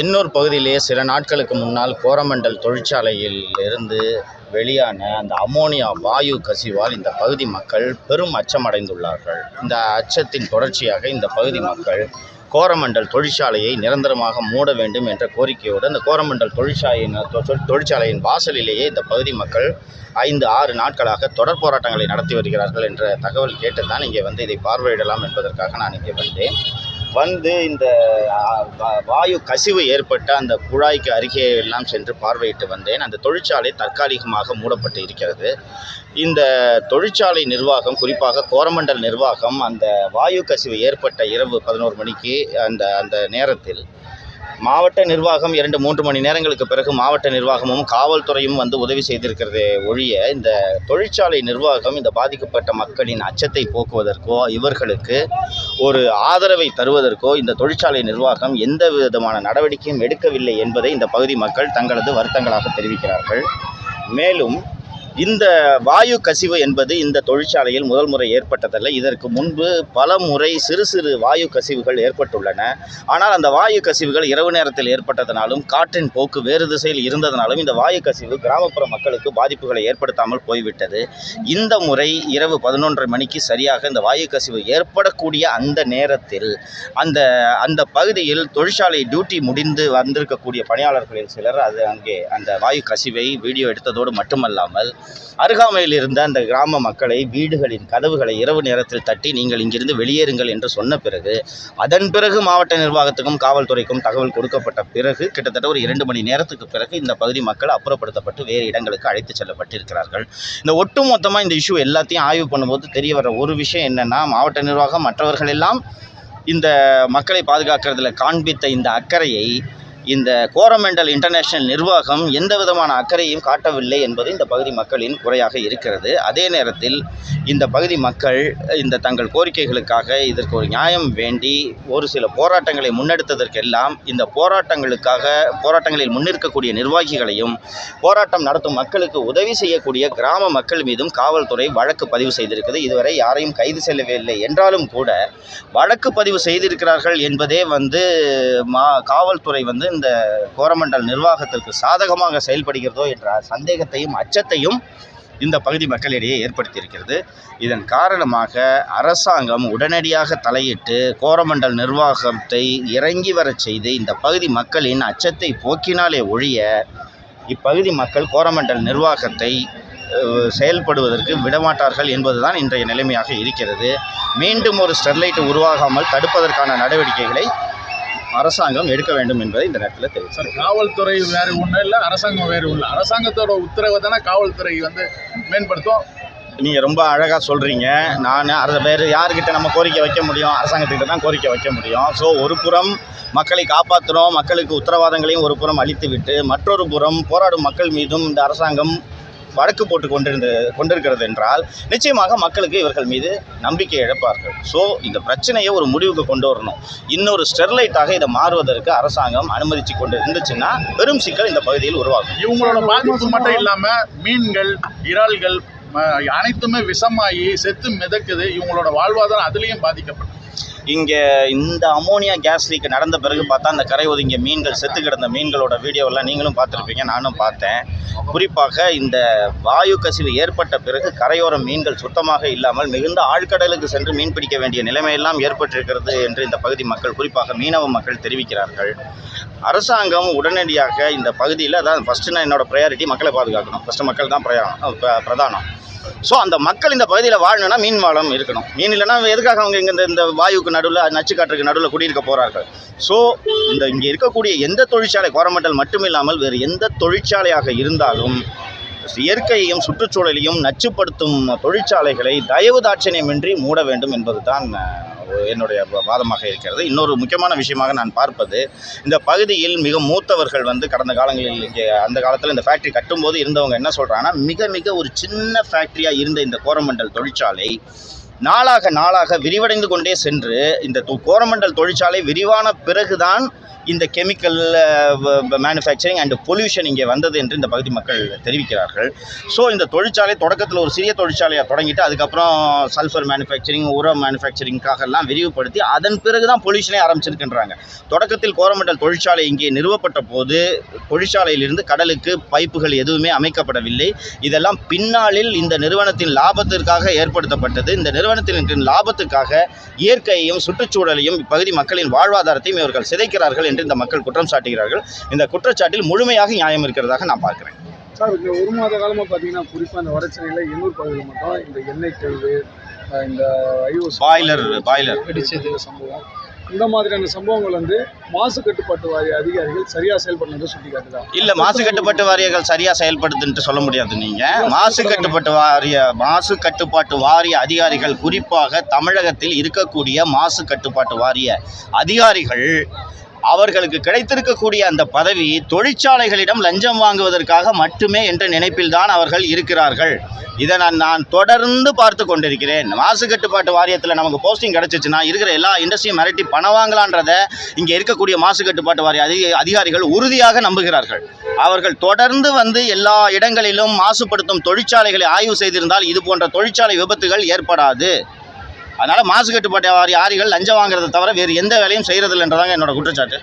எண்ணூர் பகுதியிலேயே சில நாட்களுக்கு முன்னால் கோரமண்டல் தொழிற்சாலையில் இருந்து வெளியான அந்த அமோனியா வாயு கசிவால் இந்த பகுதி மக்கள் பெரும் அச்சமடைந்துள்ளார்கள். இந்த அச்சத்தின் தொடர்ச்சியாக இந்த பகுதி மக்கள் கோரமண்டல் தொழிற்சாலையை நிரந்தரமாக மூட வேண்டும் என்ற கோரிக்கையோடு அந்த கோரமண்டல் தொழிற்சாலையின் தொழிற்சாலையின் வாசலிலேயே இந்த பகுதி மக்கள் ஐந்து ஆறு நாட்களாக தொடர் போராட்டங்களை நடத்தி வருகிறார்கள் என்ற தகவல் கேட்டு தான் இங்கே வந்து இதை பார்வையிடலாம் என்பதற்காக நான் இங்கே வந்தேன். வந்து இந்த வாயு கசிவு ஏற்பட்ட அந்த குழாய்க்கு அருகே எல்லாம் சென்று பார்வையிட்டு வந்தேன். அந்த தொழிற்சாலை தற்காலிகமாக மூடப்பட்டு இருக்கிறது. இந்த தொழிற்சாலை நிர்வாகம் குறிப்பாக கோரமண்டல் நிர்வாகம் அந்த வாயு கசிவு ஏற்பட்ட இரவு பதினோரு மணிக்கு அந்த அந்த நேரத்தில் மாவட்ட நிர்வாகம் இரண்டு மூன்று மணி நேரங்களுக்கு பிறகு மாவட்ட நிர்வாகமும் காவல்துறையும் வந்து உதவி செய்திருக்கிறது ஒழிய இந்த தொழிற்சாலை நிர்வாகம் இந்த பாதிக்கப்பட்ட மக்களின் அச்சத்தை போக்குவதற்கோ இவர்களுக்கு ஒரு ஆதரவை தருவதற்கோ இந்த தொழிற்சாலை நிர்வாகம் எந்த விதமான நடவடிக்கையும் எடுக்கவில்லை என்பதை இந்த பகுதி மக்கள் தங்களது வருத்தங்களாக தெரிவிக்கிறார்கள். மேலும் இந்த வாயு கசிவு என்பது இந்த தொழிற்சாலையில் முதல் முறை ஏற்பட்டதல்ல. இதற்கு முன்பு பல முறை சிறு சிறு வாயு கசிவுகள் ஏற்பட்டுள்ளன. ஆனால் அந்த வாயு கசிவுகள் இரவு நேரத்தில் ஏற்பட்டதனாலும் காற்றின் போக்கு வேறு திசையில் இருந்ததனாலும் இந்த வாயு கசிவு கிராமப்புற மக்களுக்கு பாதிப்புகளை ஏற்படுத்தாமல் போய்விட்டது. இந்த முறை இரவு பதினொன்றரை மணிக்கு சரியாக இந்த வாயு கசிவு ஏற்படக்கூடிய அந்த நேரத்தில் அந்த அந்த பகுதியில் தொழிற்சாலை டியூட்டி முடிந்து வந்திருக்கக்கூடிய பணியாளர்களில் சிலர் அது அங்கே அந்த வாயு கசிவை வீடியோ எடுத்ததோடு மட்டுமல்லாமல் அருகாமையில் இருந்த அந்த கிராம மக்களை வீடுகளின் கதவுகளை இரவு நேரத்தில் தட்டி நீங்கள் இங்கிருந்து வெளியேறுங்கள் என்று சொன்ன பிறகு அதன் பிறகு மாவட்ட நிர்வாகத்துக்கும் காவல்துறைக்கும் தகவல் கொடுக்கப்பட்ட பிறகு கிட்டத்தட்ட ஒரு இரண்டு மணி நேரத்துக்கு பிறகு இந்த பகுதி மக்கள் அப்புறப்படுத்தப்பட்டு வேறு இடங்களுக்கு அழைத்து செல்லப்பட்டிருக்கிறார்கள். இந்த ஒட்டுமொத்தமாக இந்த இஷ்யூ எல்லாத்தையும் ஆய்வு பண்ணும்போது தெரிய வர ஒரு விஷயம் என்னென்னா மாவட்ட நிர்வாகம் மற்றவர்கள் எல்லாம் இந்த மக்களை பாதுகாக்கிறதுல காண்பித்த இந்த அக்கறையை இந்த கோரமெண்டல் இன்டர்நேஷனல் நிர்வாகம் எந்த விதமான அக்கறையும் காட்டவில்லை என்பது இந்த பகுதி மக்களின் குறையாக இருக்கிறது. அதே நேரத்தில் இந்த பகுதி மக்கள் இந்த தங்கள் கோரிக்கைகளுக்காக இதற்கு ஒரு நியாயம் வேண்டி ஒரு சில போராட்டங்களை முன்னெடுத்ததற்கெல்லாம் இந்த போராட்டங்களுக்காக போராட்டங்களில் முன்னிற்கக்கூடிய நிர்வாகிகளையும் போராட்டம் நடத்தும் மக்களுக்கு உதவி செய்யக்கூடிய கிராம மக்கள் மீதும் காவல்துறை வழக்கு பதிவு செய்திருக்கிறது இதுவரை யாரையும் கைது செல்லவில்லை என்றாலும் கூட வழக்கு பதிவு செய்திருக்கிறார்கள் என்பதே வந்து மா காவல்துறை வந்து இந்த கோரமண்டல் நிர்வாகத்திற்கு சாதகமாக செயல்படுகிறதோ என்ற சந்தேகத்தையும் அச்சத்தையும் இந்த பகுதி மக்களிடையே ஏற்படுத்தியிருக்கிறது. இதன் காரணமாக அரசாங்கம் உடனடியாக தலையிட்டு கோரமண்டல் நிர்வாகத்தை இறங்கி வரச் செய்து இந்த பகுதி மக்களின் அச்சத்தை போக்கினாலே ஒழிய இப்பகுதி மக்கள் கோரமண்டல் நிர்வாகத்தை செயல்படுவதற்கு விடமாட்டார்கள் என்பதுதான் இன்றைய நிலைமையாக இருக்கிறது. மீண்டும் ஒரு ஸ்டெர்லைட் உருவாகாமல் தடுப்பதற்கான நடவடிக்கைகளை அரசாங்கம் எடுக்க வேண்டும் என்பதை இந்த நேரத்தில் சார் தெரிவித்தார் காவல்துறை வேறு ஒன்றும் இல்லை அரசாங்கம் வேறு ஒன்று அரசாங்கத்தோட உத்தரவை தானே காவல்துறை வந்து மேம்படுத்தும்? நீங்கள் ரொம்ப அழகாக சொல்கிறீங்க நான் அதை வேறு யார்கிட்ட நம்ம கோரிக்கை வைக்க முடியும்? அரசாங்கத்துக்கிட்ட தான் கோரிக்கை வைக்க முடியும். ஸோ ஒரு புறம் மக்களை காப்பாற்றுறோம் மக்களுக்கு உத்தரவாதங்களையும் ஒரு புறம் அளித்துவிட்டு மற்றொரு புறம் போராடும் மக்கள் மீதும் இந்த அரசாங்கம் வழக்கு போட்டு கொண்டிருந்த கொண்டிருக்கிறது என்றால் நிச்சயமாக மக்களுக்கு இவர்கள் மீது நம்பிக்கை இழப்பார்கள். ஸோ இந்த பிரச்சனையை ஒரு முடிவுக்கு கொண்டு வரணும். இன்னொரு ஸ்டெர்லைட்டாக இதை மாறுவதற்கு அரசாங்கம் அனுமதிச்சு கொண்டு இருந்துச்சுன்னா பெரும் சிக்கல் இந்த பகுதியில் உருவாகும். இவங்களோட பாதிப்பு மட்டும் இல்லாமல் மீன்கள் இறால்கள் அனைத்துமே விஷமாகி செத்து மிதக்குது. இவங்களோட வாழ்வாதாரம் அதுலேயும் பாதிக்கப்படும். இங்கே இந்த அமோனியா கேஸ் லீக் நடந்த பிறகு பார்த்தா அந்த கரை ஒதுங்கிய மீன்கள் செத்து கிடந்த மீன்களோட வீடியோவெல்லாம் நீங்களும் பார்த்துருப்பீங்க நானும் பார்த்தேன். குறிப்பாக இந்த வாயு கசிவு ஏற்பட்ட பிறகு கரையோர மீன்கள் சுத்தமாக இல்லாமல் மிகுந்த ஆழ்கடலுக்கு சென்று மீன் பிடிக்க வேண்டிய நிலைமையெல்லாம் ஏற்பட்டிருக்கிறது என்று இந்த பகுதி மக்கள் குறிப்பாக மீனவ மக்கள் தெரிவிக்கிறார்கள். அரசாங்கம் உடனடியாக இந்த பகுதியில் அதான் ஃபஸ்ட்டு நான் என்னோட ப்ரையாரிட்டி மக்களை பாதுகாக்கணும். ஃபஸ்ட்டு மக்கள் தான் பிரயாணம் பிரதானம். ஸோ அந்த மக்கள் இந்த பகுதியில் வாழணும்னா மீன் வளம் இருக்கணும். மீன் இல்லைன்னா எதுக்காக அவங்க இங்கே இந்த இந்த வாயுக்கு நடுவில் நச்சுக்காற்றுக்கு நடுவில் குடியிருக்க போகிறார்கள் ஸோ இந்த இங்கே இருக்கக்கூடிய எந்த தொழிற்சாலை கோரமண்டல் மட்டுமில்லாமல் வேறு எந்த தொழிற்சாலையாக இருந்தாலும் இயற்கையையும் சுற்றுச்சூழலையும் நச்சுப்படுத்தும் தொழிற்சாலைகளை தயவு தாட்சணியமின்றி மூட வேண்டும் என்பதுதான் என்னுடைய வாதமாக இருக்கிறது. இன்னொரு முக்கியமான விஷயமாக நான் பார்ப்பது இந்த பகுதியில் மிக மூத்தவர்கள் வந்து கடந்த காலங்களில் இங்கே அந்த காலத்தில் இந்த ஃபேக்ட்ரி கட்டும்போது இருந்தவங்க என்ன சொல்கிறாங்கன்னா மிக மிக ஒரு சின்ன ஃபேக்ட்ரியாக இருந்த இந்த கோரமண்டல் தொழிற்சாலை நாளாக நாளாக விரிவடைந்து கொண்டே சென்று இந்த கோரமண்டல் தொழிற்சாலை விரிவான பிறகுதான் இந்த கெமிக்கல் மேனுஃபேக்சரிங் அண்ட் பொல்யூஷன் இங்கே வந்தது என்று இந்த பகுதி மக்கள் தெரிவிக்கிறார்கள். ஸோ இந்த தொழிற்சாலை தொடக்கத்தில் ஒரு சிறிய தொழிற்சாலையாக தொடங்கிட்டு அதுக்கப்புறம் சல்ஃபர் மேனுஃபேக்சரிங் உரம் மேனுஃபேக்சரிங்காக எல்லாம் விரிவுபடுத்தி அதன் பிறகு தான் பொல்யூஷனே ஆரம்பிச்சிருக்கின்றாங்க. தொடக்கத்தில் கோரமண்டல் தொழிற்சாலை இங்கே நிறுவப்பட்ட போது தொழிற்சாலையிலிருந்து கடலுக்கு பைப்புகள் எதுவுமே அமைக்கப்படவில்லை. இதெல்லாம் பின்னாளில் இந்த நிறுவனத்தின் லாபத்திற்காக ஏற்படுத்தப்பட்டது. இந்த நிறுவனம் நிறுவனத்தின் லாபத்துக்காக இயற்கையையும் சுற்றுச்சூழலையும் இப்பகுதி மக்களின் வாழ்வாதாரத்தையும் இவர்கள் சிதைக்கிறார்கள் என்று இந்த மக்கள் குற்றம் சாட்டுகிறார்கள். இந்த குற்றச்சாட்டில் முழுமையாக நியாயம் இருக்கிறதாக நான் பார்க்கிறேன். சார் இந்த ஒரு மாத காலமாக பார்த்தீங்கன்னா குறிப்பாக இந்த வடச்சென்னையில் எண்ணூர் பகுதியில் மட்டும் இந்த எண்ணெய் கழிவு இந்த ஐஓஸ் பாய்லர் பாய்லர். வெடிச்சது சம்பவம். இந்த மாதிரியான சம்பவங்கள் வந்து மாசு கட்டுப்பாட்டு வாரிய அதிகாரிகள் சரியாக செயல்படுறது சுட்டி காட்டுதா இல்ல மாசு கட்டுப்பாட்டு வாரியங்கள் சரியா செயல்படுதுன்ட்டு சொல்ல முடியாது நீங்க. மாசு கட்டுப்பாட்டு வாரிய மாசு கட்டுப்பாட்டு வாரிய அதிகாரிகள் குறிப்பாக தமிழகத்தில் இருக்கக்கூடிய மாசு கட்டுப்பாட்டு வாரிய அதிகாரிகள் அவர்களுக்கு கிடைத்திருக்கக்கூடிய அந்த பதவி தொழிற்சாலைகளிடம் லஞ்சம் வாங்குவதற்காக மட்டுமே என்ற நினைப்பில்தான் அவர்கள் இருக்கிறார்கள். இதை நான் நான் தொடர்ந்து பார்த்து கொண்டிருக்கிறேன். மாசு கட்டுப்பாட்டு வாரியத்தில் நமக்கு போஸ்டிங் கிடச்சிச்சுன்னா இருக்கிற எல்லா இண்டஸ்ட்ரியும் மிரட்டி பணம் வாங்கலான்றத இங்கே இருக்கக்கூடிய மாசு கட்டுப்பாட்டு வாரிய அதிக அதிகாரிகள் உறுதியாக நம்புகிறார்கள். அவர்கள் தொடர்ந்து வந்து எல்லா இடங்களிலும் மாசுபடுத்தும் தொழிற்சாலைகளை ஆய்வு செய்திருந்தால் இது போன்ற தொழிற்சாலை விபத்துகள் ஏற்படாது. அதனால் மாசு கட்டுப்பாட்டு வாரிய ஆரிகள் லஞ்சம் வாங்குறதை தவிர வேறு எந்த வேலையும் செய்கிறதில்லைன்றதாங்க என்னோட குற்றச்சாட்டு.